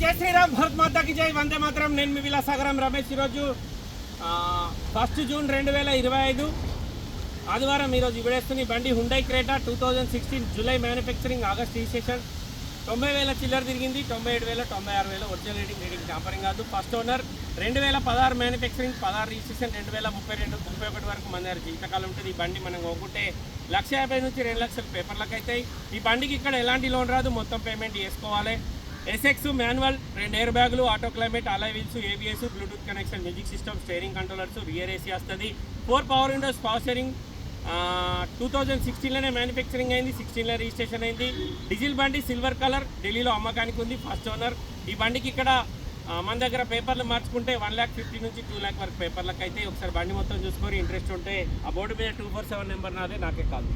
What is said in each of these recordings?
జై శ్రీరామ్ భరత్ మాతాకి జై వందే మాత్రం. నేను మీ విలాసాగరం రమేష్ ఈరోజు ఫస్ట్ జూన్ రెండు వేల ఇరవై ఐదు ఆదివారం ఈరోజు విడేస్తున్న ఈ బండి Hyundai Creta two thousand sixteen July manufacturing August registration తొంభై వేల చిల్లర తిరిగింది. తొంభై ఏడు వేల తొంభై ఆరు వేల ఒరిజినల్ రేటింగ్ రేటింగ్ టాంపరింగ్ కాదు. ఫస్ట్ ఓనర్ రెండు వేల పదహారు మ్యానుఫ్యాక్చరింగ్ పదహారు రిజిస్ట్రేషన్ రెండు వేల ముప్పై రెండు ముప్పై ఒకటి వరకు మన దగ్గర జీవితకాలం ఉంటుంది. ఈ బండి మనం కొనుక్కుంటే లక్ష యాభై నుంచి రెండు లక్షల పేపర్లకు అవుతాయి. ఈ బండికి ఇక్కడ ఎలాంటి లోన్ రాదు. మొత్తం పేమెంట్ చేసుకోవాలి. ఎస్ఎక్స్ మాన్యువల్ రెండు ఎయిర్ బ్యాగులు auto climate alloy wheels ABS Bluetooth connection music system steering controllers rear AC వస్తుంది. Four power windows power steering. Two thousand సిక్స్టీన్లోనే manufacturing అయింది సిక్స్టీన్లో రిజిస్ట్రేషన్ అయింది. డీజిల్ బండి సిల్వర్ కలర్ ఢిల్లీలో అమ్మకానికి ఉంది ఫస్ట్ ఓనర్. ఈ బండికి ఇక్కడ మన దగ్గర పేపర్లు మార్చుకుంటే వన్ ల్యాక్ ఫిఫ్టీ నుంచి టూ ల్యాక్ వరకు పేపర్లకు అయితే ఒకసారి బండి మొత్తం చూసుకొని ఇంట్రెస్ట్ ఉంటే ఆ బోర్డు మీద టూ ఫోర్ సెవెన్ నెంబర్ నాదే నాకే కాదు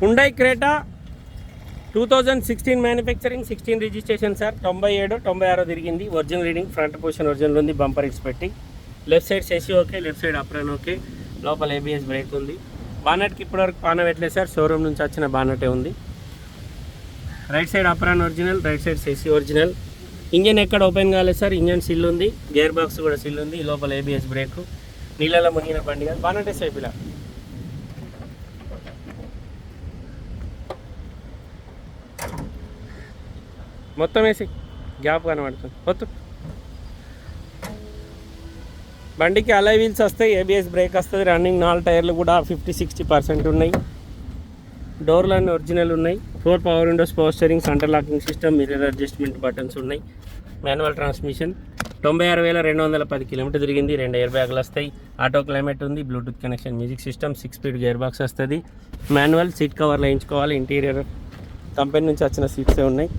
Hyundai Creta two thousand sixteen manufacturing sixteen registration sir తొంభై ఏడు తొంభై ఆరో తిరిగింది. Original reading front position original ఉంది బంపర్ ఇట్స్ పెట్టి. Left side సెసి okay left side apron okay లోపల ఏబిఎస్ బ్రేక్ ఉంది. బానెట్కి ఇప్పటివరకు పాన పెట్టలేదు సార్ షోరూమ్ నుంచి వచ్చిన బానటే ఉంది. Right side apron original right side సెసి original engine ఎక్కడ ఓపెన్ కాలేదు సార్ ఇంజన్ సిల్ ఉంది. గేర్ బాక్స్ కూడా సిల్ ఉంది. లోపల ఏబిఎస్ బ్రేక్ నీళ్ళలో మునిగిన బండి కాదు. బానెటే ఇలా మొత్తం వేసి గ్యాప్ కనబడుతుంది. వద్దు బండికి అలై వీల్స్ వస్తాయి ఏబిఎస్ బ్రేక్ వస్తుంది రన్నింగ్ నాలుగు టైర్లు కూడా ఫిఫ్టీ సిక్స్టీ పర్సెంట్ ఉన్నాయి. డోర్లు అన్నీ ఒరిజినల్ ఉన్నాయి. Four power windows power steering centre locking system mirror adjustment buttons ఉన్నాయి. మాన్యువల్ ట్రాన్స్మిషన్ తొంభై ఆరు వేల రెండు వందల పది కిలోమీటర్ తిరిగింది రెండు ఎయిర్ బ్యాగులు వస్తాయి. ఆటో క్లైమేట్ ఉంది Bluetooth connection music system six speed gear box వస్తుంది మాన్యువల్ సీట్ కవర్లు వేయించుకోవాలి ఇంటీరియర్ కంపెనీ నుంచి వచ్చిన సీట్సే ఉన్నాయి.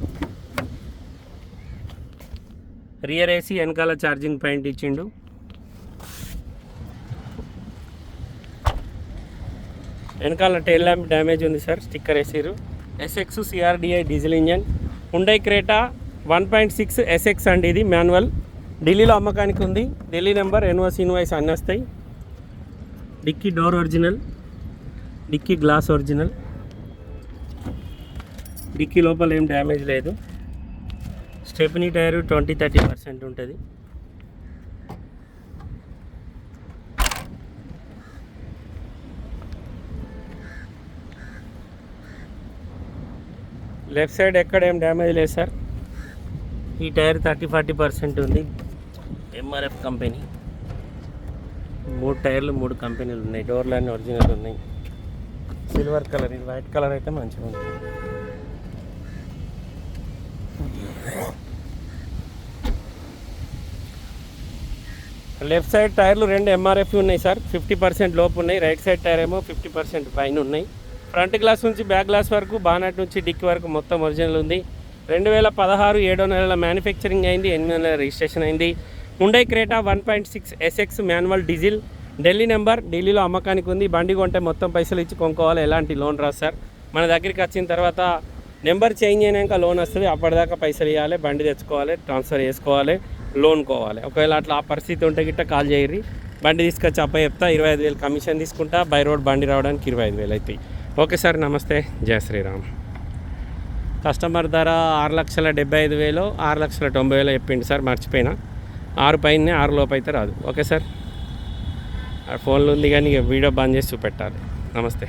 రియర్ ఏసీ వెనకాల ఛార్జింగ్ పాయింట్ ఇచ్చిండు. వెనకాల టైల్ ల్యాంప్ డ్యామేజ్ ఉంది సార్ స్టిక్కర్ వేసారు SX CRDI diesel engine Hyundai Creta one point six SX అండి ఇది మాన్యువల్ ఢిల్లీలో అమ్మకానికి ఉంది. ఢిల్లీ నెంబర్ ఎన్వాస్ ఇన్వాయిస్ అన్నీ వస్తాయి dickey door original. Dickey glass original. Dickey లోపల ఏం డ్యామేజ్ లేదు. Stepney tyre twenty thirty percent ఉంటుంది. లెఫ్ట్ సైడ్ ఎక్కడ ఏం డ్యామేజ్ లేదు సార్. ఈ టైర్ థర్టీ ఫార్టీ పర్సెంట్ ఉంది. MRF company. మూడు టైర్లు మూడు కంపెనీలు ఉన్నాయి. డోర్లు అన్నీ ఒరిజినల్ ఉన్నాయి. సిల్వర్ కలర్ ఇది వైట్ కలర్ అయితే మంచిగా ఉంది లెఫ్ట్ సైడ్ టైర్లు రెండు ఎంఆర్ఎఫ్ ఉన్నాయి సార్. ఫిఫ్టీ పర్సెంట్ లోపు ఉన్నాయి. రైట్ సైడ్ టైర్ ఏమో ఫిఫ్టీ పర్సెంట్ పైన ఉన్నాయి. ఫ్రంట్ గ్లాస్ నుంచి బ్యాక్ గ్లాస్ వరకు బానట్ నుంచి డిక్కి వరకు మొత్తం ఒరిజినల్ ఉంది. రెండు వేల పదహారు ఏడో నెలల మ్యానుఫ్యాక్చరింగ్ అయింది ఎనిమిది నెలల రిజిస్ట్రేషన్ అయింది. Hyundai Creta one point six SX manual diesel. Delhi number ఢిల్లీలో అమ్మకానికి ఉంది. బండి కొంటే మొత్తం పైసలు ఇచ్చి కొనుక్కోవాలి. ఎలాంటి లోన్ రాదు సార్. మన దగ్గరికి వచ్చిన తర్వాత నెంబర్ చేంజ్ అయినాక లోన్ వస్తుంది. అప్పటిదాకా పైసలు ఇవ్వాలి బండి తెచ్చుకోవాలి ట్రాన్స్ఫర్ చేసుకోవాలి. లోన్ కోవాలి ఒకవేళ అట్లా ఆ పరిస్థితి ఉంటే గిట్ట కాల్ చేయరి బండి తీసుకొచ్చి అప్ప చెప్తా ఇరవై ఐదు వేలు కమిషన్ తీసుకుంటా బై రోడ్ బండి రావడానికి ఇరవై ఐదు వేలు అవుతాయి ఓకే సార్ నమస్తే. జయ శ్రీరామ్. కస్టమర్ ధర ఆరు లక్షల డెబ్బై ఐదు వేలు ఆరు లక్షల తొంభై వేలు చెప్పిండు సార్ మర్చిపోయినా. ఆరు పైన ఆరు లోపు అయితే రాదు. Okay sir. ఫోన్లో ఉంది కానీ ఇక వీడియో బంద్ చేసి చూపెట్టాలి. నమస్తే.